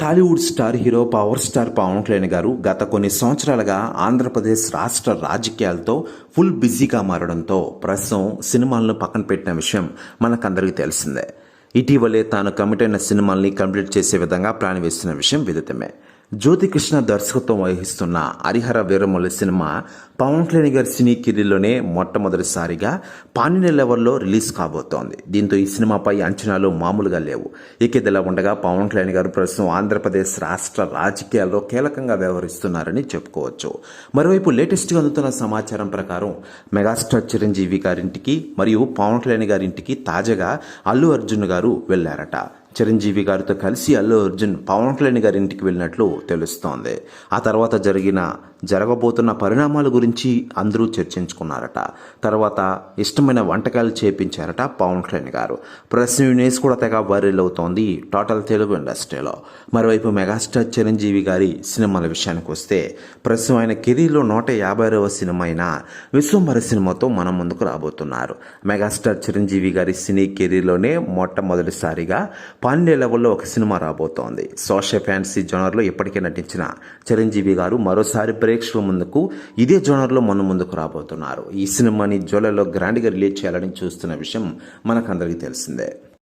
Tollywood star hero power star Pawan Kalyan garu గత కొన్ని సంవత్సరాలుగా ఆంధ్రప్రదేశ్ రాష్ట్ర రాజకీయాలతో ఫుల్ బిజీగా మారడంతో ప్రస్తుతం సినిమాలను పక్కన పెట్టిన విషయం మనకందరికీ తెలిసిందే. ఇటీవలే తాను కమిట్ అయిన సినిమాల్ని కంప్లీట్ చేసే విధంగా ప్లాన్ వేస్తున్న విషయం విదితమే. జ్యోతికృష్ణ దర్శకత్వం వహిస్తున్న హరిహర వీరమల్లి సినిమా పవన్ కళ్యాణ్ గారి సినీ కెరీర్లోనే మొట్టమొదటిసారిగా పానిన లెవెల్లో రిలీజ్ కాబోతోంది. దీంతో ఈ సినిమాపై అంచనాలు మామూలుగా లేవు. ఇకేదిలా ఉండగా పవన్ కళ్యాణ్ గారు ప్రస్తుతం ఆంధ్రప్రదేశ్ రాష్ట్ర రాజకీయాల్లో కీలకంగా వ్యవహరిస్తున్నారని చెప్పుకోవచ్చు. మరోవైపు లేటెస్ట్గా అందుతున్న సమాచారం ప్రకారం మెగాస్టార్ చిరంజీవి గారింటికి మరియు పవన్ కళ్యాణ్ గారింటికి తాజాగా అల్లు అర్జున్ గారు వెళ్ళారట. చిరంజీవి గారితో కలిసి అల్లు అర్జున్ పవన్ కళ్యాణ్ గారి ఇంటికి వెళ్ళినట్లు తెలుస్తోంది. ఆ తర్వాత జరిగిన జరగబోతున్న పరిణామాల గురించి అందరూ చర్చించుకున్నారట. తర్వాత ఇష్టమైన వంటకాలు చేపించారట పవన్ కళ్యాణ్ గారు. ప్రెస్ న్యూస్ కూడా తెగ వైరల్ అవుతోంది టోటల్ తెలుగు ఇండస్ట్రీలో. మరోవైపు మెగాస్టార్ చిరంజీవి గారి సినిమాల విషయానికి వస్తే ప్రస్తుతం ఆయన కెరీర్లో నూట యాభైవ సినిమా అయిన విశ్వంభర సినిమాతో మనం ముందుకు రాబోతున్నారు. మెగాస్టార్ చిరంజీవి గారి సినీ కెరీర్లోనే మొట్టమొదటిసారిగా పాండే లెవెల్లో ఒక సినిమా రాబోతోంది. సోషల్ ఫ్యాన్సీ జోనర్లో ఇప్పటికే నటించిన చిరంజీవి గారు మరోసారి ప్రేక్షకుల ముందుకు ఇదే జోనర్లో మన ముందుకు రాబోతున్నారు. ఈ సినిమాని జూలైలో గ్రాండ్గా రిలీజ్ చేయాలని చూస్తున్న విషయం మనకందరికీ తెలిసిందే.